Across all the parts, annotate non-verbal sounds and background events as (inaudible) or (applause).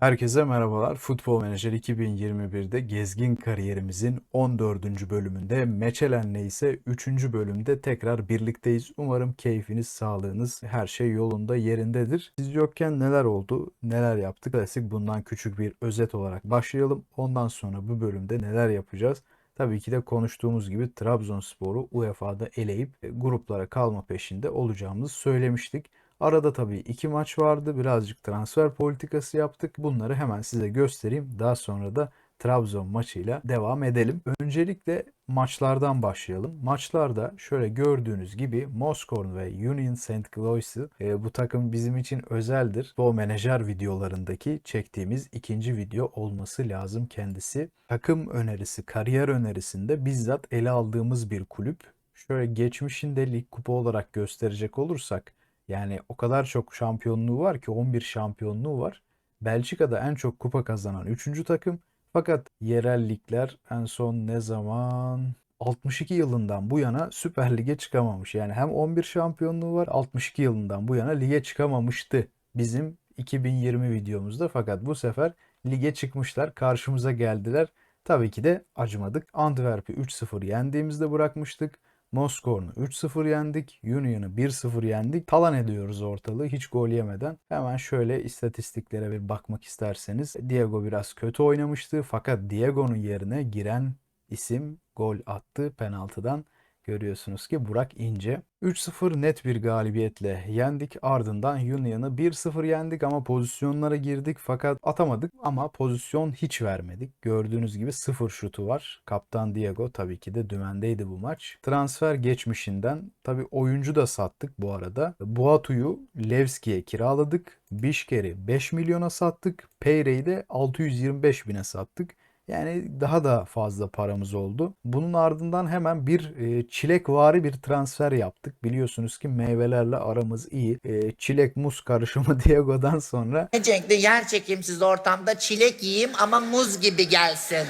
Herkese merhabalar. Futbol Menajer 2021'de gezgin kariyerimizin 14. bölümünde Meçelen'le ise 3. bölümde tekrar birlikteyiz. Umarım keyfiniz, sağlığınız, her şey yolunda yerindedir. Siz yokken neler oldu, neler yaptık? Klasik bundan küçük bir özet olarak başlayalım. Ondan sonra bu bölümde neler yapacağız? Tabii ki de konuştuğumuz gibi Trabzonspor'u UEFA'da eleyip e, gruplara kalma peşinde olacağımızı söylemiştik. Arada tabii iki maç vardı. Birazcık transfer politikası yaptık. Bunları hemen size göstereyim. Daha sonra da Trabzon maçıyla devam edelim. Öncelikle maçlardan başlayalım. Maçlarda şöyle gördüğünüz gibi Moskorn ve Union St. Louis'ı e, bu takım bizim için özeldir. Bu menajer videolarındaki çektiğimiz ikinci video olması lazım kendisi. Takım önerisi, kariyer önerisinde bizzat ele aldığımız bir kulüp. Şöyle geçmişinde lig kupa olarak gösterecek olursak yani o kadar çok şampiyonluğu var ki 11 şampiyonluğu var. Belçika'da en çok kupa kazanan 3. takım. Fakat yerel ligler en son ne zaman 62 yılından bu yana Süper Lig'e çıkamamış. Yani hem 11 şampiyonluğu var 62 yılından bu yana lige çıkamamıştı bizim 2020 videomuzda. Fakat bu sefer lige çıkmışlar karşımıza geldiler. Tabii ki de acımadık. Antwerp'i 3-0 yendiğimizde bırakmıştık. Moskor'unu 3-0 yendik. Union'ı 1-0 yendik. Talan ediyoruz ortalığı hiç gol yemeden. Hemen şöyle istatistiklere bir bakmak isterseniz. Diego biraz kötü oynamıştı. Fakat Diego'nun yerine giren isim gol attı penaltıdan. Görüyorsunuz ki Burak İnce. 3-0 net bir galibiyetle yendik. Ardından Union'ı 1-0 yendik ama pozisyonlara girdik fakat atamadık ama pozisyon hiç vermedik. Gördüğünüz gibi 0 şutu var. Kaptan Diego tabii ki de dümendeydi bu maç. Transfer geçmişinden tabii oyuncu da sattık bu arada. Boatu'yu Levski'ye kiraladık. Bişker'i 5 milyona sattık. Peyre'yi de 625 bine sattık. Yani daha da fazla paramız oldu. Bunun ardından hemen bir e, çilekvari bir transfer yaptık. Biliyorsunuz ki meyvelerle aramız iyi. E, çilek muz karışımı (laughs) Diego'dan sonra Cenk'te yer çekimsiz ortamda çilek yiyeyim ama muz gibi gelsin.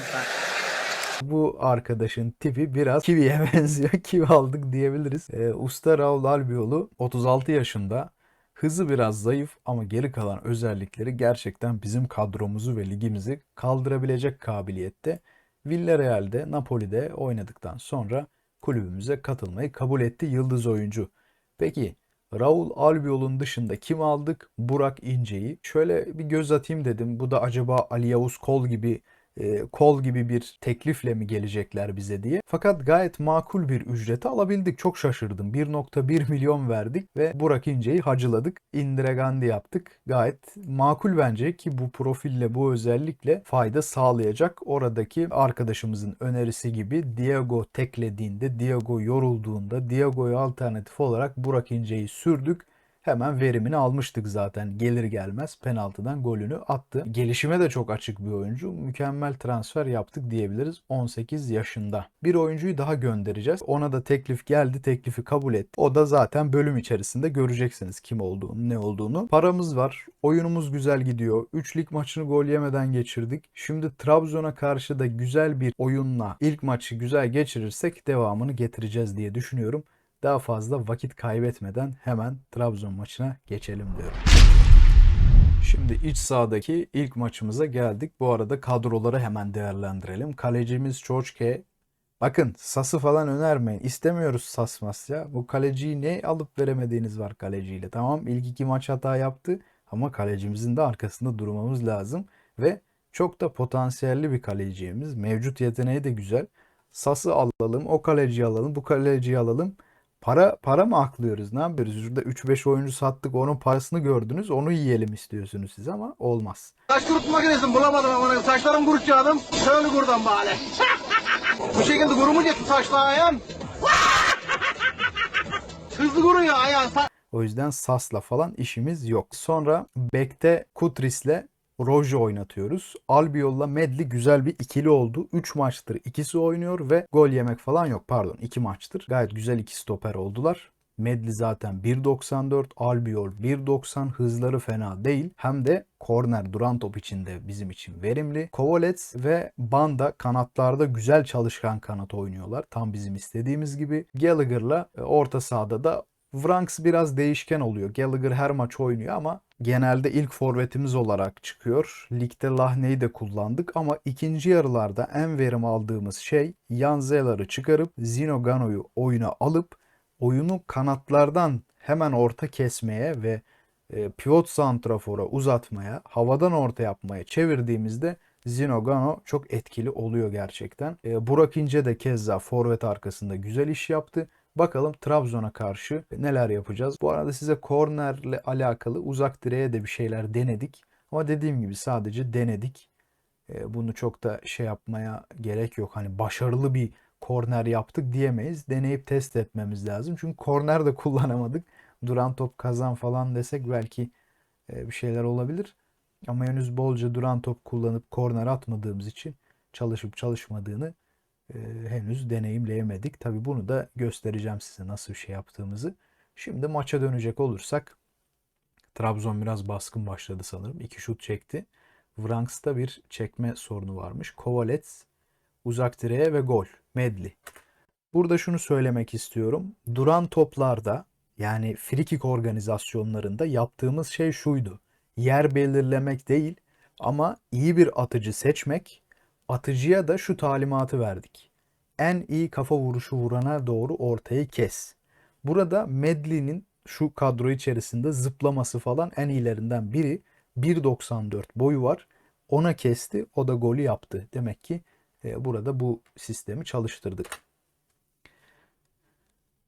bu arkadaşın tipi biraz kiviye (laughs) benziyor. Kivi aldık diyebiliriz. E, Usta Raul Albiolu 36 yaşında. Hızı biraz zayıf ama geri kalan özellikleri gerçekten bizim kadromuzu ve ligimizi kaldırabilecek kabiliyette. Villarreal'de, Napoli'de oynadıktan sonra kulübümüze katılmayı kabul etti yıldız oyuncu. Peki Raul Albiol'un dışında kim aldık? Burak İnce'yi. Şöyle bir göz atayım dedim. Bu da acaba Ali Yavuz Kol gibi e, kol gibi bir teklifle mi gelecekler bize diye. Fakat gayet makul bir ücreti alabildik. Çok şaşırdım. 1.1 milyon verdik ve Burak İnce'yi hacıladık. Indire Gandhi yaptık. Gayet makul bence ki bu profille bu özellikle fayda sağlayacak. Oradaki arkadaşımızın önerisi gibi Diego teklediğinde, Diego yorulduğunda Diego'ya alternatif olarak Burak İnce'yi sürdük hemen verimini almıştık zaten. Gelir gelmez penaltıdan golünü attı. Gelişime de çok açık bir oyuncu. Mükemmel transfer yaptık diyebiliriz 18 yaşında. Bir oyuncuyu daha göndereceğiz. Ona da teklif geldi. Teklifi kabul etti. O da zaten bölüm içerisinde göreceksiniz kim olduğunu, ne olduğunu. Paramız var. Oyunumuz güzel gidiyor. 3 lig maçını gol yemeden geçirdik. Şimdi Trabzon'a karşı da güzel bir oyunla ilk maçı güzel geçirirsek devamını getireceğiz diye düşünüyorum daha fazla vakit kaybetmeden hemen Trabzon maçına geçelim diyorum. Şimdi iç sahadaki ilk maçımıza geldik. Bu arada kadroları hemen değerlendirelim. Kalecimiz Çorçke. Bakın Sas'ı falan önermeyin. İstemiyoruz Sas mas ya. Bu kaleciyi ne alıp veremediğiniz var kaleciyle. Tamam ilk iki maç hata yaptı ama kalecimizin de arkasında durmamız lazım. Ve çok da potansiyelli bir kalecimiz. Mevcut yeteneği de güzel. Sas'ı alalım, o kaleciyi alalım, bu kaleciyi alalım. Para para mı aklıyoruz? Ne yapıyoruz? Şurada 3-5 oyuncu sattık. Onun parasını gördünüz. Onu yiyelim istiyorsunuz siz ama olmaz. Saç kurutma makinesini bulamadım ama saçlarım kurutacaktım. Şöyle kurdan bari. (laughs) Bu şekilde kurumuyacak saçlar ayağım. (laughs) Hızlı kuruyor ayağın. Sa- O yüzden Sas'la falan işimiz yok. Sonra Bek'te Kutris'le Rojo oynatıyoruz. Albiol'la Medli güzel bir ikili oldu. 3 maçtır ikisi oynuyor ve gol yemek falan yok. Pardon 2 maçtır. Gayet güzel iki stoper oldular. Medli zaten 1.94, Albiol 1.90 hızları fena değil. Hem de korner duran top içinde bizim için verimli. Kovalets ve Banda kanatlarda güzel çalışkan kanat oynuyorlar. Tam bizim istediğimiz gibi. Gallagher'la e, orta sahada da Vranks biraz değişken oluyor. Gallagher her maç oynuyor ama genelde ilk forvetimiz olarak çıkıyor. Ligde Lahne'yi de kullandık ama ikinci yarılarda en verim aldığımız şey Jan Zeller'ı çıkarıp Zino Gano'yu oyuna alıp oyunu kanatlardan hemen orta kesmeye ve e, pivot santrafora uzatmaya, havadan orta yapmaya çevirdiğimizde Zino Gano çok etkili oluyor gerçekten. E, Burak İnce de keza forvet arkasında güzel iş yaptı. Bakalım Trabzon'a karşı neler yapacağız. Bu arada size kornerle alakalı uzak direğe de bir şeyler denedik. Ama dediğim gibi sadece denedik. E, Bunu çok da şey yapmaya gerek yok. Hani başarılı bir korner yaptık diyemeyiz. Deneyip test etmemiz lazım. Çünkü korner de (laughs) kullanamadık. Duran top kazan falan desek belki e, bir şeyler olabilir. Ama henüz bolca duran top kullanıp korner atmadığımız için çalışıp çalışmadığını henüz deneyimleyemedik. Tabii bunu da göstereceğim size nasıl bir şey yaptığımızı. Şimdi maça dönecek olursak Trabzon biraz baskın başladı sanırım. İki şut çekti. Vranks'ta bir çekme sorunu varmış. Kovalets uzak direğe ve gol. Medli. Burada şunu söylemek istiyorum. Duran toplarda yani frikik organizasyonlarında yaptığımız şey şuydu. Yer belirlemek değil ama iyi bir atıcı seçmek. Atıcıya da şu talimatı verdik. En iyi kafa vuruşu vurana doğru ortayı kes. Burada Medli'nin şu kadro içerisinde zıplaması falan en iyilerinden biri. 1.94 boyu var. Ona kesti. O da golü yaptı. Demek ki e, burada bu sistemi çalıştırdık.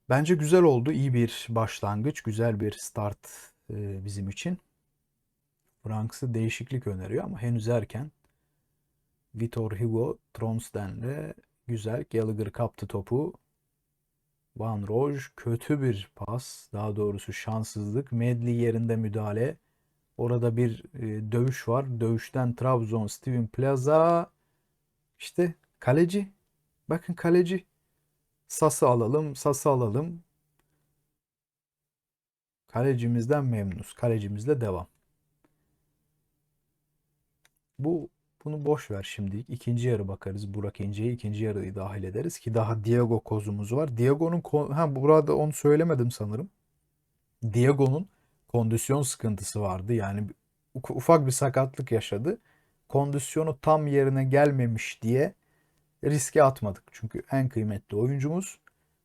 Bence güzel oldu. İyi bir başlangıç. Güzel bir start e, bizim için. Franks'ı değişiklik öneriyor ama henüz erken. Vitor Hugo Tronsten'le güzel. Gallagher kaptı topu. Van Roj kötü bir pas. Daha doğrusu şanssızlık. Medli yerinde müdahale. Orada bir e, dövüş var. Dövüşten Trabzon Steven Plaza. İşte kaleci. Bakın kaleci. Sası alalım. Sası alalım. Kalecimizden memnunuz. Kalecimizle devam. Bu bunu boş ver şimdi. İkinci yarı bakarız. Burak İnce'yi ikinci yarıyı dahil ederiz ki daha Diego kozumuz var. Diego'nun ha burada onu söylemedim sanırım. Diego'nun kondisyon sıkıntısı vardı. Yani uf- ufak bir sakatlık yaşadı. Kondisyonu tam yerine gelmemiş diye riske atmadık. Çünkü en kıymetli oyuncumuz.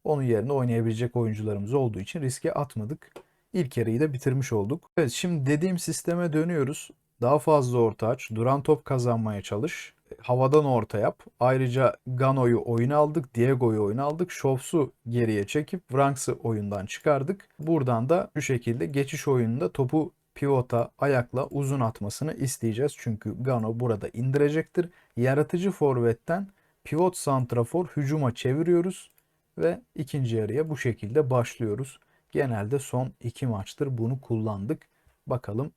Onun yerine oynayabilecek oyuncularımız olduğu için riske atmadık. İlk yarıyı da bitirmiş olduk. Evet şimdi dediğim sisteme dönüyoruz. Daha fazla orta aç, duran top kazanmaya çalış. Havadan orta yap. Ayrıca Gano'yu oyuna aldık, Diego'yu oyuna aldık. Şovs'u geriye çekip Vranks'ı oyundan çıkardık. Buradan da şu şekilde geçiş oyununda topu pivota ayakla uzun atmasını isteyeceğiz. Çünkü Gano burada indirecektir. Yaratıcı forvetten pivot santrafor hücuma çeviriyoruz ve ikinci yarıya bu şekilde başlıyoruz. Genelde son iki maçtır bunu kullandık. Bakalım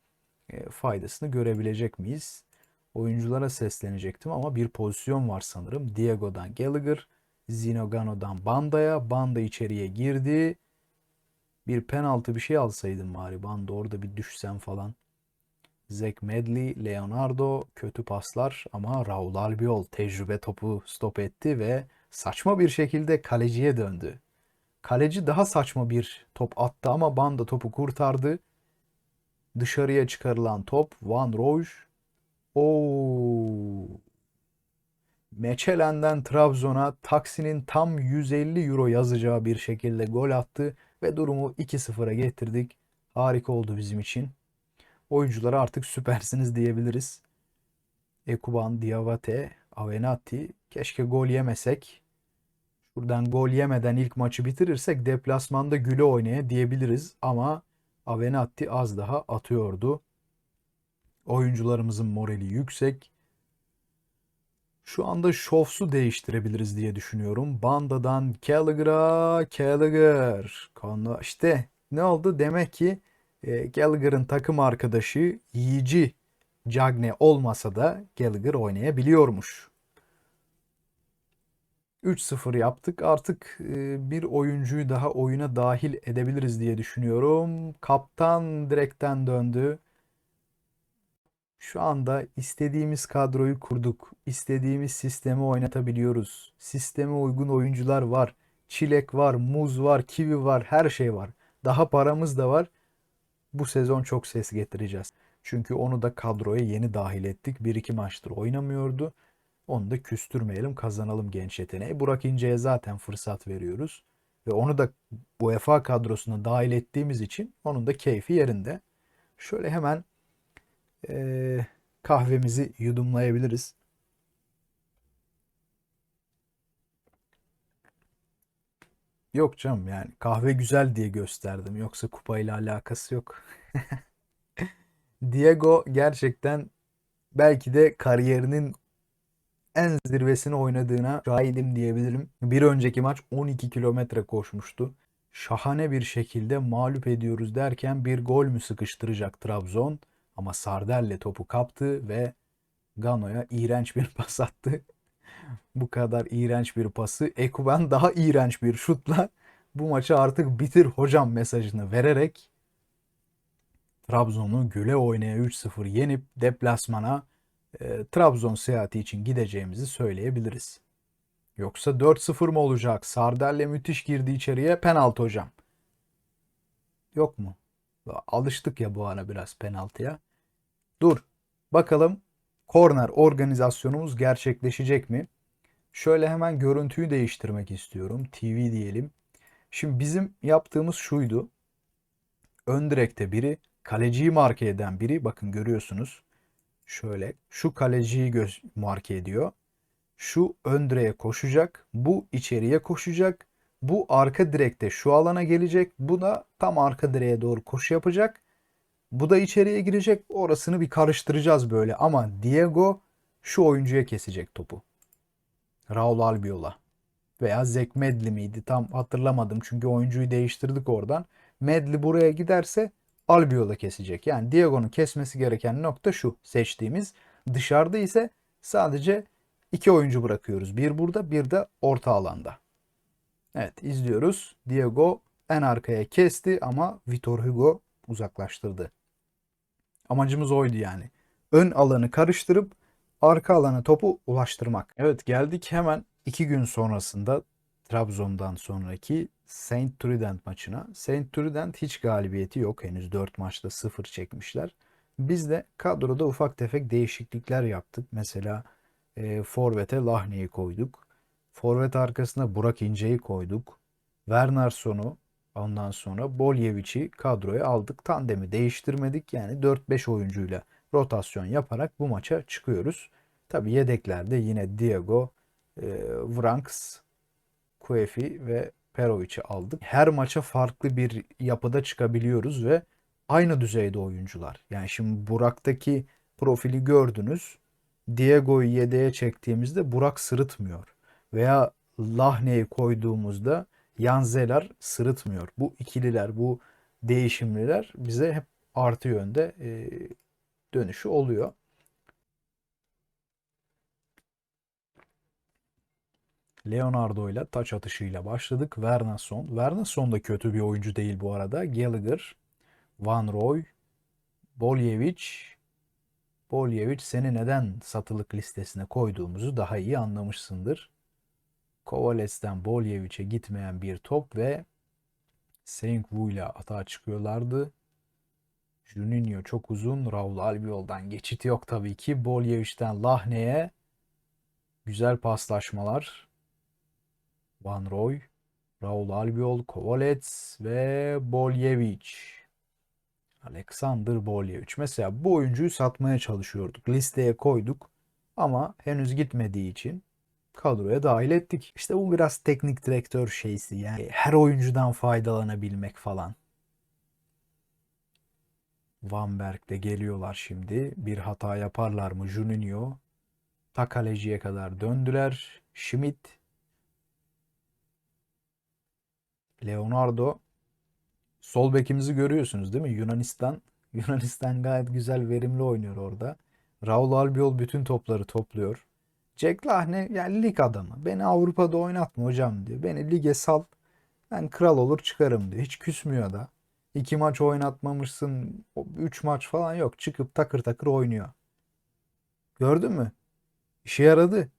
faydasını görebilecek miyiz? Oyunculara seslenecektim ama bir pozisyon var sanırım. Diego'dan Gallagher, Zinogano'dan Banda'ya. Banda içeriye girdi. Bir penaltı bir şey alsaydım bari. Banda orada bir düşsem falan. Zach Medley, Leonardo kötü paslar ama Raul Albiol tecrübe topu stop etti ve saçma bir şekilde kaleciye döndü. Kaleci daha saçma bir top attı ama Banda topu kurtardı. Dışarıya çıkarılan top Van Rooij. Oo. Meçelen'den Trabzon'a taksinin tam 150 euro yazacağı bir şekilde gol attı ve durumu 2-0'a getirdik. Harika oldu bizim için. Oyunculara artık süpersiniz diyebiliriz. Ekuban, Diawate, Avenatti. Keşke gol yemesek. Buradan gol yemeden ilk maçı bitirirsek deplasmanda güle oynaya diyebiliriz ama Avenatti az daha atıyordu. Oyuncularımızın morali yüksek. Şu anda Şofs'u değiştirebiliriz diye düşünüyorum. Banda'dan Gallagher'a Gallagher. Konu işte ne oldu? Demek ki e, Gallagher'ın takım arkadaşı Yiğici Cagne olmasa da Gallagher oynayabiliyormuş. 3-0 yaptık. Artık e, bir oyuncuyu daha oyuna dahil edebiliriz diye düşünüyorum. Kaptan direkten döndü. Şu anda istediğimiz kadroyu kurduk. İstediğimiz sistemi oynatabiliyoruz. Sisteme uygun oyuncular var. Çilek var, muz var, kivi var, her şey var. Daha paramız da var. Bu sezon çok ses getireceğiz. Çünkü onu da kadroya yeni dahil ettik. Bir iki maçtır oynamıyordu. Onu da küstürmeyelim, kazanalım genç yeteneği. Burak İnce'ye zaten fırsat veriyoruz. Ve onu da UEFA kadrosuna dahil ettiğimiz için onun da keyfi yerinde. Şöyle hemen eee, kahvemizi yudumlayabiliriz. Yok canım yani kahve güzel diye gösterdim. Yoksa kupayla alakası yok. (laughs) Diego gerçekten belki de kariyerinin en zirvesini oynadığına şahidim diyebilirim. Bir önceki maç 12 kilometre koşmuştu. Şahane bir şekilde mağlup ediyoruz derken bir gol mü sıkıştıracak Trabzon? Ama Sardel'le topu kaptı ve Gano'ya iğrenç bir (laughs) pas attı. Bu kadar iğrenç bir pası Ekuben daha iğrenç bir şutla bu maçı artık bitir hocam mesajını vererek Trabzon'u güle oynaya 3-0 yenip deplasmana e, Trabzon seyahati için gideceğimizi söyleyebiliriz. Yoksa 4-0 mı olacak? Sardel'le müthiş girdi içeriye penaltı hocam. Yok mu? Alıştık ya bu ara biraz penaltıya. Dur. Bakalım korner organizasyonumuz gerçekleşecek mi? Şöyle hemen görüntüyü değiştirmek istiyorum. TV diyelim. Şimdi bizim yaptığımız şuydu. Ön direkte biri, kaleciyi marke eden biri. Bakın görüyorsunuz. Şöyle şu kaleciyi göz marke ediyor. Şu ön koşacak. Bu içeriye koşacak. Bu arka direkte şu alana gelecek. Bu da tam arka direğe doğru koşu yapacak. Bu da içeriye girecek. Orasını bir karıştıracağız böyle. Ama Diego şu oyuncuya kesecek topu. Raul Albiol'a. Veya Zek Medli miydi? Tam hatırlamadım. Çünkü oyuncuyu değiştirdik oradan. Medli buraya giderse Albiol'a kesecek. Yani Diego'nun kesmesi gereken nokta şu seçtiğimiz. Dışarıda ise sadece iki oyuncu bırakıyoruz. Bir burada bir de orta alanda. Evet izliyoruz. Diego en arkaya kesti ama Vitor Hugo uzaklaştırdı. Amacımız oydu yani. Ön alanı karıştırıp arka alana topu ulaştırmak. Evet geldik hemen iki gün sonrasında Trabzon'dan sonraki Saint Trident maçına. Saint Trident hiç galibiyeti yok. Henüz 4 maçta 0 çekmişler. Biz de kadroda ufak tefek değişiklikler yaptık. Mesela e, Forvet'e Lahne'yi koyduk. Forvet arkasına Burak İnce'yi koyduk. Wernersson'u ondan sonra Bolyevic'i kadroya aldık. Tandemi değiştirmedik. Yani 4-5 oyuncuyla rotasyon yaparak bu maça çıkıyoruz. Tabi yedeklerde yine Diego, e, Vranks, Kuefi ve Perovic'i aldık. Her maça farklı bir yapıda çıkabiliyoruz ve aynı düzeyde oyuncular. Yani şimdi Burak'taki profili gördünüz. Diego'yu yedeğe çektiğimizde Burak sırıtmıyor. Veya Lahne'yi koyduğumuzda Yanzeler sırıtmıyor. Bu ikililer, bu değişimliler bize hep artı yönde dönüşü oluyor. Leonardo ile taç atışıyla başladık. Wernerson. Wernerson da kötü bir oyuncu değil bu arada. Gallagher, Van Roy, Boljevic. Boljevic seni neden satılık listesine koyduğumuzu daha iyi anlamışsındır. Kovales'ten Boljevic'e gitmeyen bir top ve Senkvu ile atağa çıkıyorlardı. Juninho çok uzun. Raul Albiol'dan geçit yok tabii ki. Boljevic'ten Lahne'ye güzel paslaşmalar. Van Roy, Raul Albiol, Kovalets ve Boljevic. Alexander Boljevic. Mesela bu oyuncuyu satmaya çalışıyorduk. Listeye koyduk ama henüz gitmediği için kadroya dahil ettik. İşte bu biraz teknik direktör şeysi yani her oyuncudan faydalanabilmek falan. Van Berg'de geliyorlar şimdi. Bir hata yaparlar mı Juninho? Ta kaleciye kadar döndüler. Schmidt. Leonardo. Sol bekimizi görüyorsunuz değil mi? Yunanistan. (laughs) Yunanistan gayet güzel verimli oynuyor orada. Raul Albiol bütün topları topluyor. Jack Lahne yani lig adamı. Beni Avrupa'da oynatma hocam diyor. Beni lige sal. Ben kral olur çıkarım diyor. Hiç küsmüyor da. İki maç oynatmamışsın. Üç maç falan yok. Çıkıp takır takır oynuyor. Gördün mü? İşe yaradı.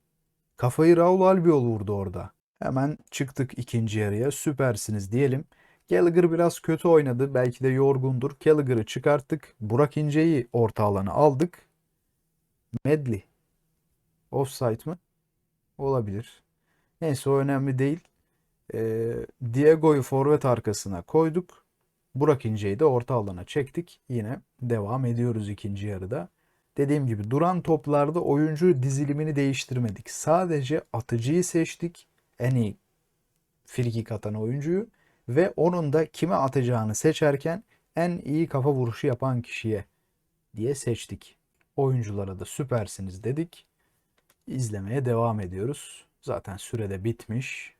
Kafayı Raul Albiol vurdu orada. Hemen çıktık ikinci yarıya. Süpersiniz diyelim. Gallagher biraz kötü oynadı. Belki de yorgundur. Gallagher'ı çıkarttık. Burak İnce'yi orta alana aldık. Medley. Offside mı? Olabilir. Neyse o önemli değil. Ee, Diego'yu forvet arkasına koyduk. Burak İnce'yi de orta alana çektik. Yine devam ediyoruz ikinci yarıda. Dediğim gibi duran toplarda oyuncu dizilimini değiştirmedik. Sadece atıcıyı seçtik. En iyi frikik atan oyuncuyu ve onun da kime atacağını seçerken en iyi kafa vuruşu yapan kişiye diye seçtik. Oyunculara da süpersiniz dedik. İzlemeye devam ediyoruz. Zaten sürede bitmiş.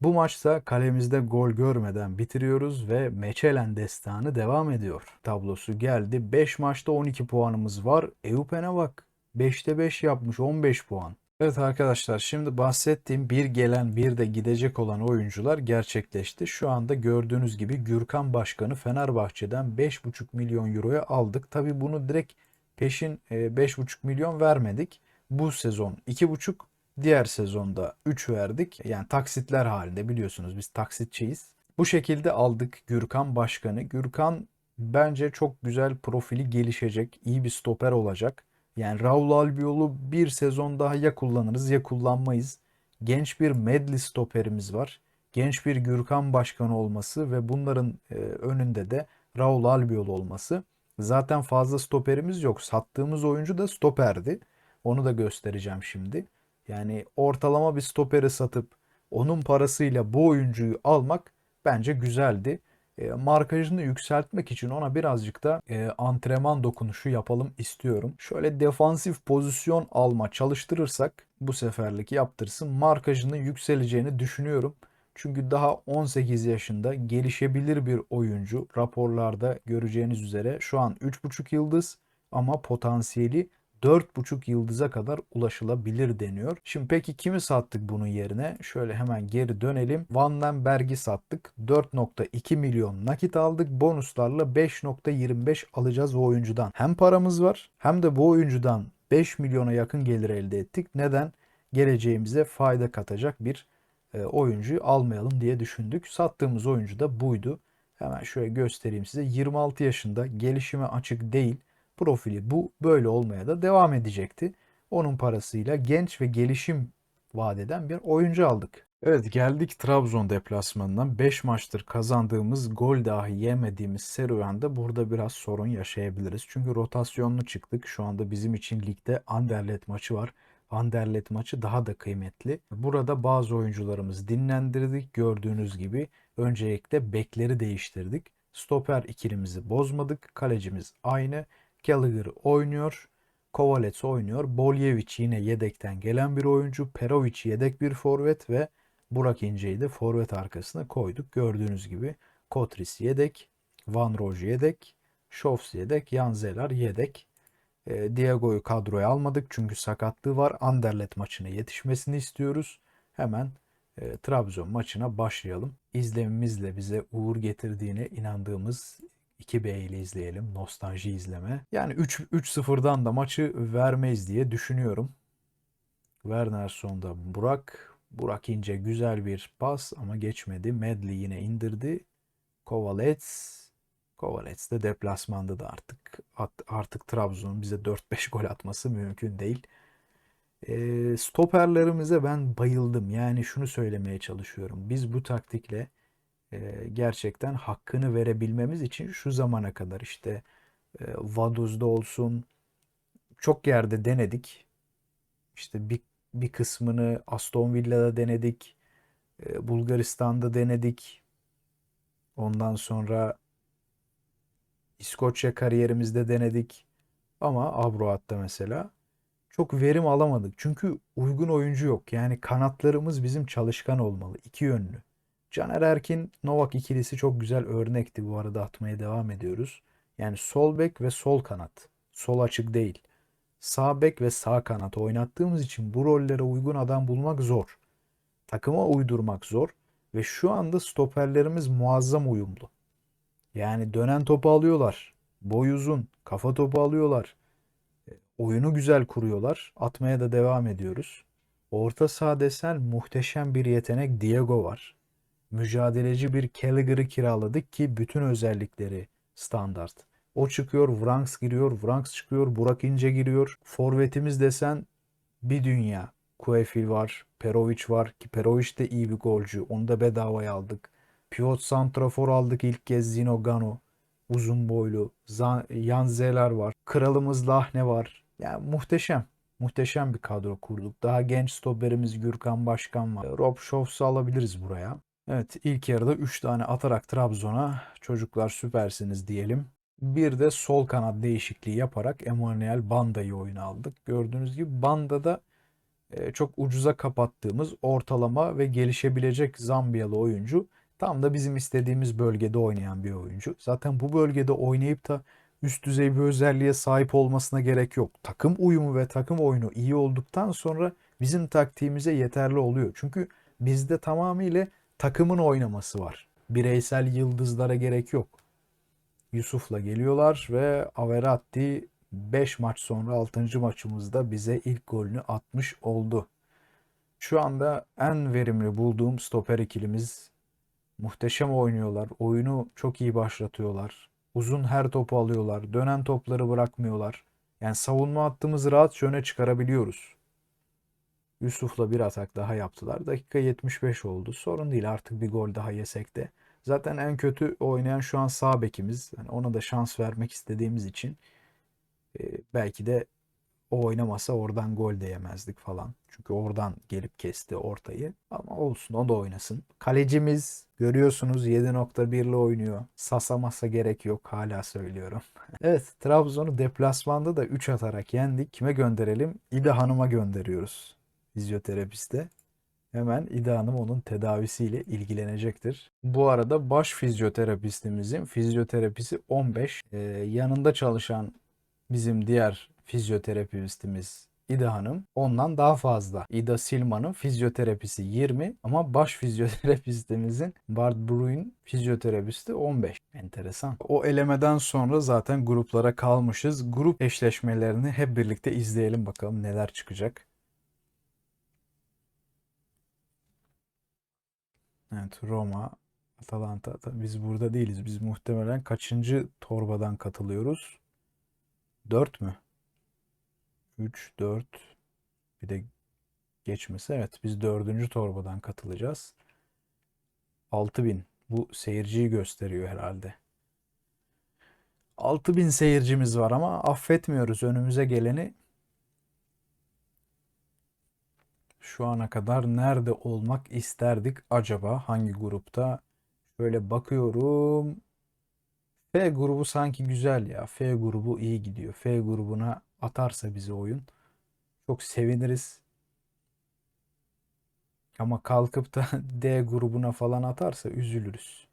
Bu maçta kalemizde gol görmeden bitiriyoruz ve Meçelen destanı devam ediyor. Tablosu geldi. 5 maçta 12 puanımız var. Eupen'e bak. 5'te 5 yapmış 15 puan. Evet arkadaşlar şimdi bahsettiğim bir gelen bir de gidecek olan oyuncular gerçekleşti. Şu anda gördüğünüz gibi Gürkan Başkanı Fenerbahçe'den 5,5 milyon euroya aldık. Tabi bunu direkt peşin e, 5,5 milyon vermedik. Bu sezon 2,5 diğer sezonda 3 verdik. Yani taksitler halinde biliyorsunuz biz taksitçiyiz. Bu şekilde aldık Gürkan Başkanı. Gürkan bence çok güzel profili gelişecek. iyi bir stoper olacak. Yani Raul Albiol'u bir sezon daha ya kullanırız ya kullanmayız. Genç bir Medli stoperimiz var. Genç bir Gürkan Başkanı olması ve bunların e, önünde de Raul Albiol olması. Zaten fazla stoperimiz yok. Sattığımız oyuncu da stoperdi. Onu da göstereceğim şimdi. Yani ortalama bir stoperi satıp onun parasıyla bu oyuncuyu almak bence güzeldi. E, markajını yükseltmek için ona birazcık da e, antrenman dokunuşu yapalım istiyorum. Şöyle defansif pozisyon alma çalıştırırsak bu seferlik yaptırsın markajını yükseleceğini düşünüyorum. Çünkü daha 18 yaşında gelişebilir bir oyuncu. Raporlarda göreceğiniz üzere şu an 3,5 yıldız ama potansiyeli 4,5 yıldıza kadar ulaşılabilir deniyor. Şimdi peki kimi sattık bunun yerine? Şöyle hemen geri dönelim. Van den Berg'i sattık. 4.2 milyon nakit aldık. Bonuslarla 5.25 alacağız o oyuncudan. Hem paramız var hem de bu oyuncudan 5 milyona yakın gelir elde ettik. Neden? Geleceğimize fayda katacak bir e, oyuncuyu almayalım diye düşündük. Sattığımız oyuncu da buydu. Hemen şöyle göstereyim size. 26 yaşında gelişime açık değil profili bu böyle olmaya da devam edecekti. Onun parasıyla genç ve gelişim vadeden bir oyuncu aldık. Evet geldik Trabzon deplasmanından 5 maçtır kazandığımız gol dahi yemediğimiz serüvende burada biraz sorun yaşayabiliriz. Çünkü rotasyonlu çıktık. Şu anda bizim için ligde Anderlet maçı var. Anderlet maçı daha da kıymetli. Burada bazı oyuncularımızı dinlendirdik. Gördüğünüz gibi öncelikle bekleri değiştirdik. Stoper ikilimizi bozmadık. Kalecimiz aynı. Gallagher oynuyor. Kovalets oynuyor. Boljevic yine yedekten gelen bir oyuncu. Perovic yedek bir forvet ve Burak İnce'yi de forvet arkasına koyduk. Gördüğünüz gibi Kotris yedek. Van Roj yedek. Schoffs yedek. Jan Zeller yedek. E, Diego'yu kadroya almadık çünkü sakatlığı var. Anderlet maçına yetişmesini istiyoruz. Hemen e, Trabzon maçına başlayalım. İzlemimizle bize uğur getirdiğine inandığımız 2B ile izleyelim. Nostalji izleme. Yani 3 3-0'dan da maçı vermeyiz diye düşünüyorum. Werner sonda Burak. Burak ince güzel bir pas ama geçmedi. Medli yine indirdi. Kovalets. Kovalets de deplasmanda da artık artık Trabzon'un bize 4-5 gol atması mümkün değil. E, stoperlerimize ben bayıldım. Yani şunu söylemeye çalışıyorum. Biz bu taktikle gerçekten hakkını verebilmemiz için şu zamana kadar işte Vaduz'da olsun çok yerde denedik. İşte bir, bir kısmını Aston Villa'da denedik. Bulgaristan'da denedik. Ondan sonra İskoçya kariyerimizde denedik. Ama Abroat'ta mesela çok verim alamadık. Çünkü uygun oyuncu yok. Yani kanatlarımız bizim çalışkan olmalı. iki yönlü. Caner Erkin Novak ikilisi çok güzel örnekti bu arada atmaya devam ediyoruz. Yani sol bek ve sol kanat. Sol açık değil. Sağ bek ve sağ kanat oynattığımız için bu rollere uygun adam bulmak zor. Takıma uydurmak zor ve şu anda stoperlerimiz muazzam uyumlu. Yani dönen topu alıyorlar. Boy uzun, kafa topu alıyorlar. E, oyunu güzel kuruyorlar. Atmaya da devam ediyoruz. Orta saha desen muhteşem bir yetenek Diego var. Mücadeleci bir Gallagher'ı kiraladık ki bütün özellikleri standart. O çıkıyor, Vranks giriyor, Vranks çıkıyor, Burak İnce giriyor. Forvetimiz desen bir dünya. Kuefil var, Perovic var ki Perovic de iyi bir golcü. Onu da bedavaya aldık. Pivot Santrafor aldık ilk kez Zino Gano. Uzun boylu. Zan- Yan Zeler var. Kralımız Lahne var. Yani muhteşem. Muhteşem bir kadro kurduk. Daha genç stoperimiz Gürkan Başkan var. Rob Schoffs'u alabiliriz buraya. Evet ilk yarıda 3 tane atarak Trabzon'a çocuklar süpersiniz diyelim. Bir de sol kanat değişikliği yaparak Emanuel Banda'yı oyuna aldık. Gördüğünüz gibi Banda'da e, çok ucuza kapattığımız ortalama ve gelişebilecek Zambiyalı oyuncu tam da bizim istediğimiz bölgede oynayan bir oyuncu. Zaten bu bölgede oynayıp da üst düzey bir özelliğe sahip olmasına gerek yok. Takım uyumu ve takım oyunu iyi olduktan sonra bizim taktiğimize yeterli oluyor. Çünkü bizde tamamıyla takımın oynaması var. Bireysel yıldızlara gerek yok. Yusuf'la geliyorlar ve Averratti 5 maç sonra 6. maçımızda bize ilk golünü atmış oldu. Şu anda en verimli bulduğum stoper ikilimiz muhteşem oynuyorlar. Oyunu çok iyi başlatıyorlar. Uzun her topu alıyorlar. Dönen topları bırakmıyorlar. Yani savunma hattımızı rahat öne çıkarabiliyoruz. Yusuf'la bir atak daha yaptılar. Dakika 75 oldu. Sorun değil artık bir gol daha yesek de. Zaten en kötü oynayan şu an sağ bekimiz. Yani ona da şans vermek istediğimiz için e, belki de o oynamasa oradan gol de yemezdik falan. Çünkü oradan gelip kesti ortayı. Ama olsun o da oynasın. Kalecimiz görüyorsunuz 7.1 ile oynuyor. Sasa masa gerek yok hala söylüyorum. (laughs) evet Trabzon'u deplasmanda da 3 atarak yendik. Kime gönderelim? İda Hanım'a gönderiyoruz. Fizyoterapiste. Hemen İda Hanım onun tedavisiyle ilgilenecektir. Bu arada baş fizyoterapistimizin fizyoterapisi 15. Ee, yanında çalışan bizim diğer fizyoterapistimiz İda Hanım ondan daha fazla. İda Silman'ın fizyoterapisi 20 ama baş fizyoterapistimizin Bart Bruin fizyoterapisti 15. Enteresan. O elemeden sonra zaten gruplara kalmışız. Grup eşleşmelerini hep birlikte izleyelim bakalım neler çıkacak. Evet Roma, Atalanta. Biz burada değiliz. Biz muhtemelen kaçıncı torbadan katılıyoruz? 4 mü? 3, 4. Bir de geçmesi. Evet biz dördüncü torbadan katılacağız. 6000. Bu seyirciyi gösteriyor herhalde. 6000 seyircimiz var ama affetmiyoruz önümüze geleni. Şu ana kadar nerede olmak isterdik acaba? Hangi grupta? Şöyle bakıyorum. F grubu sanki güzel ya. F grubu iyi gidiyor. F grubuna atarsa bize oyun çok seviniriz. Ama kalkıp da (laughs) D grubuna falan atarsa üzülürüz.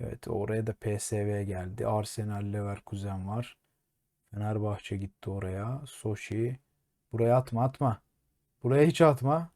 Evet oraya da PSV geldi. Arsenal Leverkusen var. Fenerbahçe gitti oraya. Sochi. Buraya atma atma. Buraya hiç atma.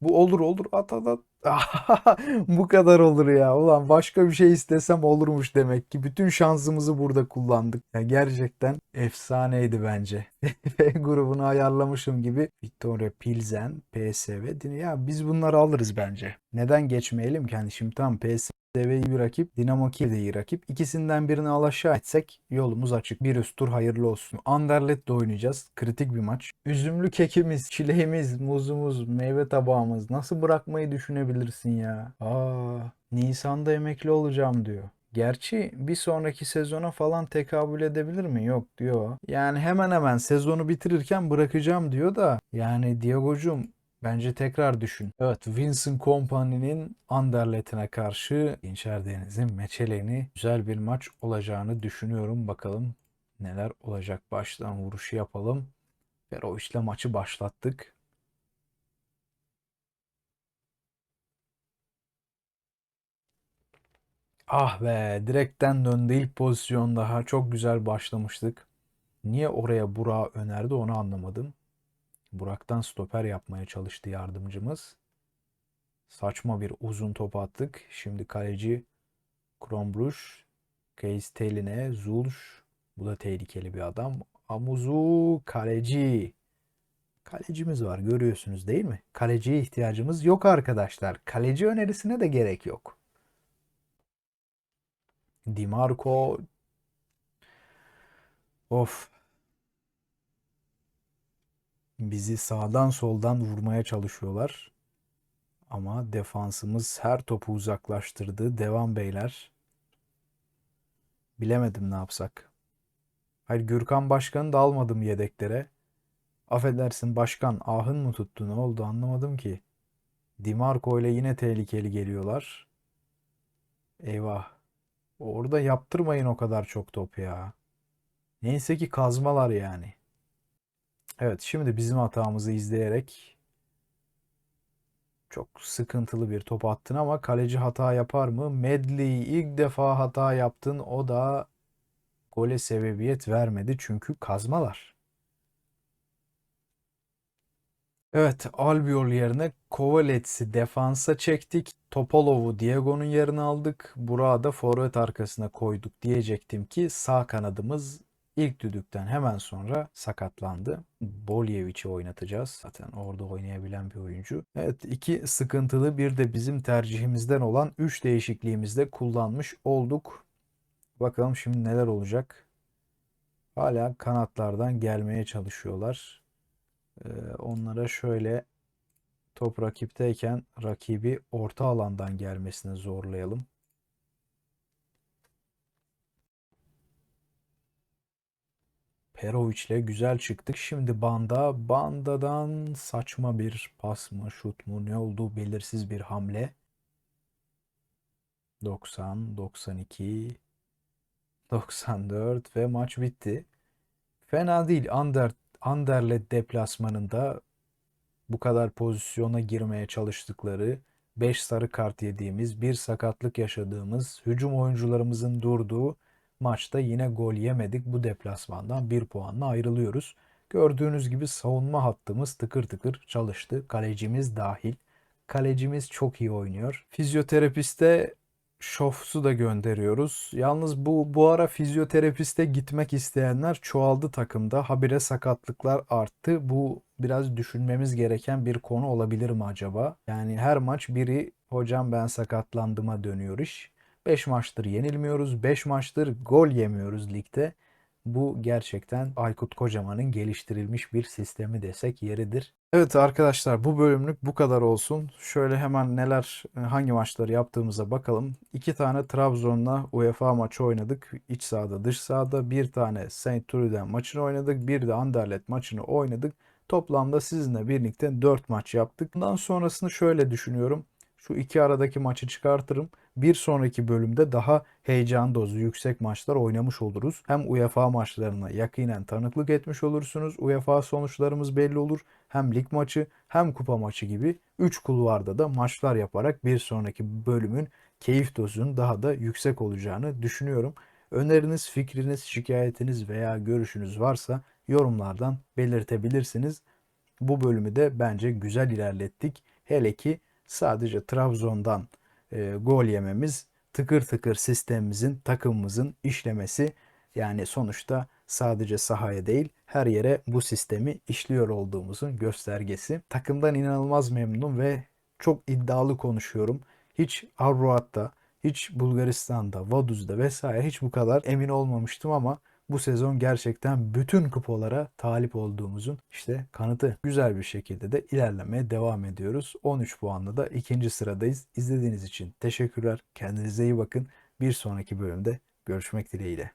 Bu olur olur at at at. (laughs) Bu kadar olur ya. Ulan başka bir şey istesem olurmuş demek ki. Bütün şansımızı burada kullandık. Ya gerçekten efsaneydi bence. (laughs) F grubunu ayarlamışım gibi. Victoria Pilsen, PSV. Ya biz bunları alırız bence. Neden geçmeyelim ki? Hani şimdi tamam PSV iyi bir rakip, Dinamo Kiev de iyi rakip. İkisinden birini alaşağı etsek yolumuz açık. Bir üst tur hayırlı olsun. Anderlet'le oynayacağız. Kritik bir maç. Üzümlü kekimiz, çileğimiz, muzumuz, meyve tabağımız nasıl bırakmayı düşünebilirsin ya? Aa, Nisan'da emekli olacağım diyor. Gerçi bir sonraki sezona falan tekabül edebilir mi? Yok diyor. Yani hemen hemen sezonu bitirirken bırakacağım diyor da yani Diego'cum Bence tekrar düşün. Evet, Vincent Kompany'nin Anderlet'ine karşı Dinçer Deniz'in Meçele'ni güzel bir maç olacağını düşünüyorum. Bakalım neler olacak. Baştan vuruşu yapalım. Perovic'le maçı başlattık. Ah be, direkten döndü ilk pozisyon daha. Çok güzel başlamıştık. Niye oraya Burak'ı önerdi onu anlamadım. Burak'tan stoper yapmaya çalıştı yardımcımız. Saçma bir uzun top attık. Şimdi kaleci Krombruş. Keis Teline, Zulş. Bu da tehlikeli bir adam. Amuzu kaleci. Kalecimiz var görüyorsunuz değil mi? Kaleciye ihtiyacımız yok arkadaşlar. Kaleci önerisine de gerek yok. Di Marco Of. Bizi sağdan soldan vurmaya çalışıyorlar. Ama defansımız her topu uzaklaştırdı. Devam beyler. Bilemedim ne yapsak. Hayır Gürkan Başkan'ı da almadım yedeklere. Affedersin başkan ahın mı tuttu ne oldu anlamadım ki. Di Marco ile yine tehlikeli geliyorlar. Eyvah. Orada yaptırmayın o kadar çok top ya. Neyse ki kazmalar yani. Evet şimdi bizim hatamızı izleyerek çok sıkıntılı bir top attın ama kaleci hata yapar mı? Medley ilk defa hata yaptın. O da gole sebebiyet vermedi çünkü kazmalar. Evet, Albiol yerine Kovalets'i defansa çektik. Topolov'u Diego'nun yerine aldık. Burak'ı da forvet arkasına koyduk diyecektim ki sağ kanadımız ilk düdükten hemen sonra sakatlandı. Bolyevic'i oynatacağız. Zaten orada oynayabilen bir oyuncu. Evet, iki sıkıntılı bir de bizim tercihimizden olan 3 değişikliğimizde kullanmış olduk. Bakalım şimdi neler olacak. Hala kanatlardan gelmeye çalışıyorlar. Ee, onlara şöyle top rakipteyken rakibi orta alandan gelmesine zorlayalım. Perovic'le güzel çıktık. Şimdi Banda. Banda'dan saçma bir pas mı, şut mu, ne olduğu belirsiz bir hamle. 90, 92, 94 ve maç bitti. Fena değil. Ander, Anderlet deplasmanında bu kadar pozisyona girmeye çalıştıkları, 5 sarı kart yediğimiz, bir sakatlık yaşadığımız, hücum oyuncularımızın durduğu maçta yine gol yemedik. Bu deplasmandan 1 puanla ayrılıyoruz. Gördüğünüz gibi savunma hattımız tıkır tıkır çalıştı. Kalecimiz dahil. Kalecimiz çok iyi oynuyor. Fizyoterapiste Şofs'u da gönderiyoruz. Yalnız bu bu ara fizyoterapiste gitmek isteyenler çoğaldı takımda. Habire sakatlıklar arttı. Bu biraz düşünmemiz gereken bir konu olabilir mi acaba? Yani her maç biri hocam ben sakatlandığıma dönüyor iş. 5 maçtır yenilmiyoruz. 5 maçtır gol yemiyoruz ligde. Bu gerçekten Aykut Kocaman'ın geliştirilmiş bir sistemi desek yeridir. Evet arkadaşlar bu bölümlük bu kadar olsun. Şöyle hemen neler hangi maçları yaptığımıza bakalım. İki tane Trabzon'la UEFA maçı oynadık. İç sahada dış sahada. Bir tane Saint Truiden maçını oynadık. Bir de Anderlet maçını oynadık. Toplamda sizinle birlikte 4 maç yaptık. Bundan sonrasını şöyle düşünüyorum. Şu iki aradaki maçı çıkartırım. Bir sonraki bölümde daha heyecan dozu yüksek maçlar oynamış oluruz. Hem UEFA maçlarına yakinen tanıklık etmiş olursunuz. UEFA sonuçlarımız belli olur. Hem lig maçı hem kupa maçı gibi 3 kulvarda da maçlar yaparak bir sonraki bölümün keyif dozunun daha da yüksek olacağını düşünüyorum. Öneriniz, fikriniz, şikayetiniz veya görüşünüz varsa yorumlardan belirtebilirsiniz. Bu bölümü de bence güzel ilerlettik. Hele ki sadece Trabzon'dan e, gol yememiz tıkır tıkır sistemimizin, takımımızın işlemesi yani sonuçta sadece sahaya değil her yere bu sistemi işliyor olduğumuzun göstergesi. Takımdan inanılmaz memnunum ve çok iddialı konuşuyorum. Hiç Arroat'ta, hiç Bulgaristan'da, Vaduz'da vesaire hiç bu kadar emin olmamıştım ama bu sezon gerçekten bütün kupalara talip olduğumuzun işte kanıtı. Güzel bir şekilde de ilerlemeye devam ediyoruz. 13 puanla da ikinci sıradayız. İzlediğiniz için teşekkürler. Kendinize iyi bakın. Bir sonraki bölümde görüşmek dileğiyle.